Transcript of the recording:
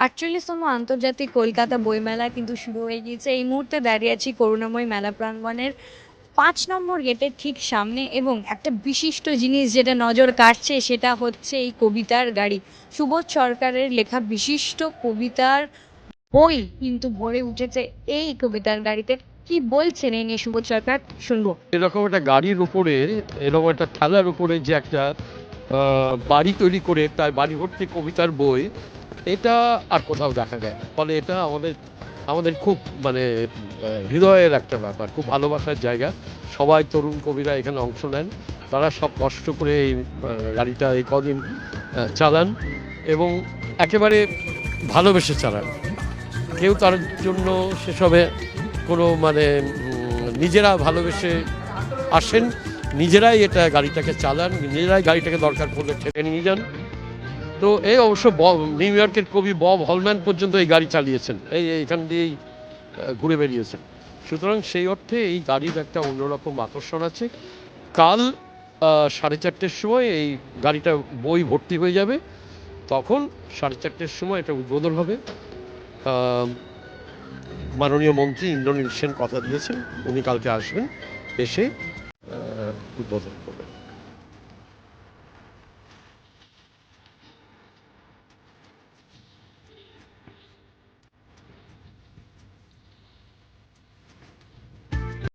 আটচল্লিশতম আন্তর্জাতিক কলকাতা বইমেলা কিন্তু শুরু হয়ে গিয়েছে। এই মুহূর্তে দাঁড়িয়ে আছি করুণাময় মেলা প্রাঙ্গণের পাঁচ নম্বর গেটের ঠিক সামনে এবং একটা বিশিষ্ট জিনিস যেটা নজর কাটছে সেটা হচ্ছে এই কবিতার গাড়ি। সুবোধ সরকারের লেখা বিশিষ্ট কবিতার বই কিন্তু ভরে উঠেছে এই কবিতার গাড়িতে। কি বলছেন এই নিয়ে সুবোধ সরকার? শুনব। এরকম একটা গাড়ির উপরে, এরকম একটা ঠেলার উপরে যে একটা বাড়ি তৈরি করে তার বাড়ি ভর্তি কবিতার বই, এটা আর কোথাও দেখা যায়। ফলে এটা আমাদের আমাদের খুব মানে হৃদয়ের একটা ব্যাপার, খুব ভালোবাসার জায়গা। সবাই তরুণ কবিরা এখানে অংশ নেন। তারা সব কষ্ট করে এই গাড়িটা এই কদিন চালান এবং একেবারে ভালোবেসে চালান। কেউ তার জন্য সেসবে কোনো মানে নিজেরা ভালোবেসে আসেন। নিজেরাই এটা গাড়িটাকে চালান, নিজেরাই গাড়িটাকে দরকার পড়লে ঠেকে নিয়ে যান। তো এই অবশ্য নিউ ইয়র্কের কবি বব হলম্যান পর্যন্ত এই গাড়ি চালিয়েছেন। এই এখান দিয়েই ঘুরে বেরিয়েছেন সুতরাং সেই অর্থে এই গাড়ির একটা অন্যরকম আকর্ষণ আছে। কাল সাড়ে চারটের সময় এই গাড়িটা বই ভর্তি হয়ে যাবে। তখন সাড়ে চারটের সময় এটা উদ্বোধন হবে। মাননীয় মন্ত্রী ইন্দ্রনীল সেন কথা দিয়েছেন। উনি কালকে আসবেন এসে fútbol del poder.